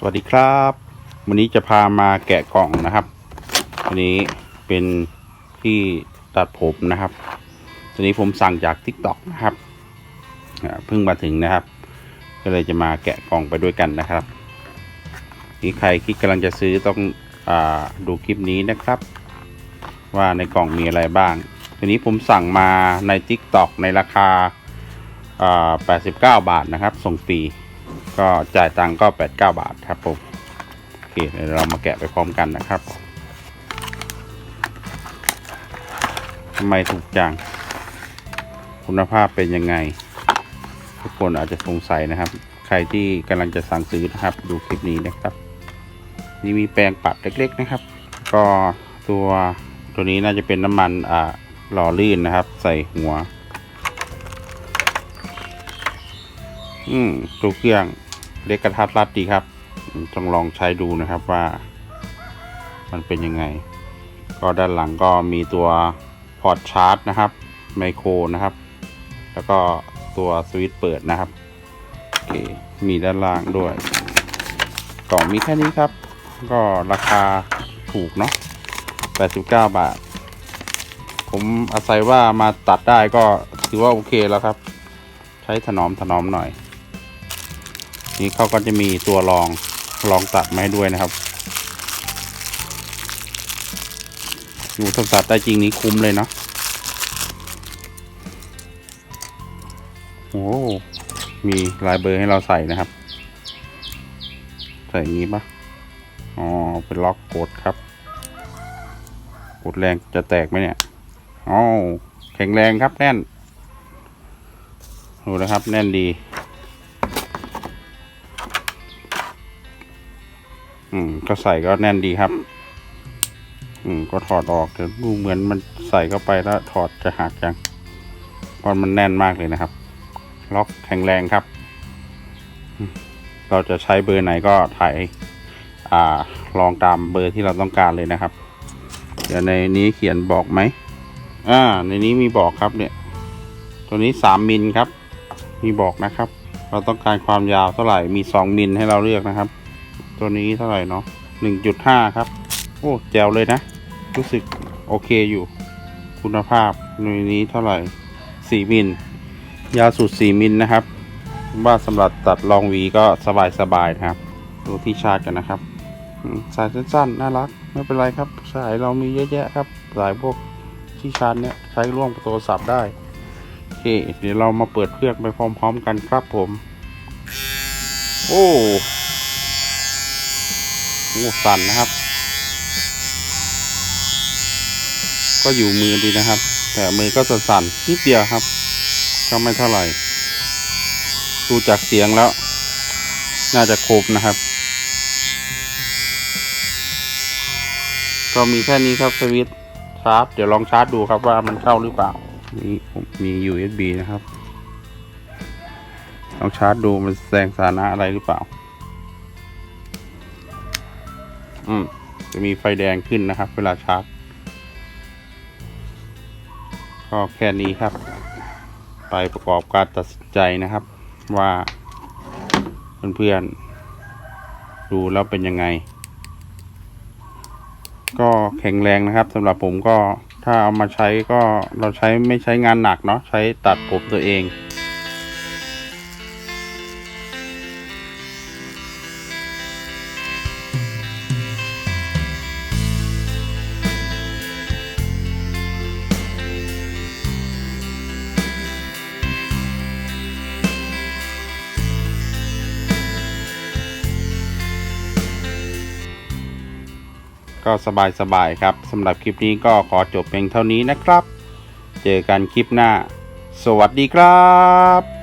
สวัสดีครับ วันนี้จะพามาแกะกล่องนะครับอันนี้เป็นที่ตัดผมนะครับ ตัวนี้ผมสั่งจาก t ิ k t o k นะครับเพิ่งมาถึงนะครับ ก็เลยจะมาแกะกล่องไปด้วยกันนะครับนี่ใครคิดกำลังจะซื้อต้องอดูคลิปนี้นะครับ ว่าในกล่องมีอะไรบ้าง ตัวนี้ผมสั่งมาใน t ิ k t o k ในราคา 89 บาทนะครับ ส่งฟรี ก็จ่ายตังค์ก็ 89 บาทครับผมโอเคเดี๋ยวเรามาแกะไปพร้อมกันนะครับทำไมถูกจัง คุณภาพเป็นยังไง ทุกคนอาจจะสงสัยนะครับ ใครที่กำลังจะสั่งซื้อนะครับ ดูคลิปนี้นะครับ นี่มีแปรงปัดเล็กๆนะครับ ก็ตัวตัวนี้น่าจะเป็นน้ำมันอ่าหล่อลื่นนะครับ ใส่หัว อืมตัวเครื่อง เล็กกระทัดรัดดีครับต้องลองใช้ดูนะครับว่า มันเป็นยังไง ก็ด้านหลังก็มีตัวพอร์ตชาร์จนะครับไมโครนะครับ แล้วก็ตัวสวิตช์เปิดนะครับโอเคมีด้านล่างด้วย กล่องมีแค่นี้ครับ ก็ราคาถูกเนาะ89 บาท ผมอาศัยว่ามาตัดได้ก็ถือว่าโอเคแล้วครับ ใช้ถนอมถนอมหน่อย นี่เขาก็จะมีตัวรองรองตัดมาให้ด้วยนะครับดูถ้าตัดได้จริงนี้คุ้มเลยเนาะโอ้มีลายเบอร์ให้เราใส่นะครับ ใส่อย่างนี้ปะอ๋อ เป็นล็อกกดครับ กดแรงจะแตกไหมเนี่ยอ๋อแข็งแรงครับแน่น ดูนะครับ แน่นดี อืม ก็ใส่ก็แน่นดีครับ อืม ก็ถอดออกแต่ดูเหมือนมันใส่เข้าไปแล้วถอดจะหักจังเพราะมันแน่นมากเลยนะครับ ล็อกแข็งแรงครับ เราจะใช้เบอร์ไหนก็ถ่ายอ่า ลองตามเบอร์ที่เราต้องการเลยนะครับ เดี๋ยวในนี้เขียนบอกไหมอ่า ในนี้มีบอกครับเนี่ย ตัวนี้สามมิลครับ มีบอกนะครับ เราต้องการความยาวเท่าไหร่ มีสองมิลให้เราเลือกนะครับ ตัวนี้เท่าไหร่เนาะหนึ่งจุดห้าครับ โอ้แจ๋วเลยนะ รู้สึกโอเคอยู่ คุณภาพในนี้เท่าไหร่สี่มิล ยาวสุดสี่มิลนะครับว่าสำหรับตัดลองหวีก็สบายสบายๆนะครับดูที่ชาร์จกันนะครับสายสั้นๆน่ารัก ไม่เป็นไรครับ สายเรามีเยอะแยะครับ สายพวกที่ชาร์จเนี่ยใช้ร่วมกับโทรศัพท์ได้โอเคเดี๋ยวเรามาเปิดเครื่องไปพร้อม ๆ กันครับผม โอ้ โอ้สั่นนะครับ ก็อยู่มือดีนะครับ แต่มือก็สั่นนิดเดียวครับ ก็ไม่เท่าไหร่ ดูจากเสียงแล้ว น่าจะครบนะครับ ก็มีแค่นี้ครับสวิตช์ชาร์จเดี๋ยวลองชาร์จดูครับว่ามันเข้าหรือเปล่านี่ผมมี USB นะครับลองชาร์จดูมันแสดงสถานะอะไรหรือเปล่า อืมจะมีไฟแดงขึ้นนะครับ เวลาชาร์จก็แค่นี้ครับ ไปประกอบการตัดสินใจนะครับ ว่าเพื่อนๆดูแล้วเป็นยังไง ก็แข็งแรงนะครับสำหรับผมก็ถ้าเอามาใช้ก็เราใช้ไม่ใช้งานหนักเนาะใช้ตัดผมตัวเอง ก็สบายๆครับสำหรับคลิปนี้ก็ขอจบเพียงเท่านี้นะครับ เจอกันคลิปหน้า สวัสดีครับ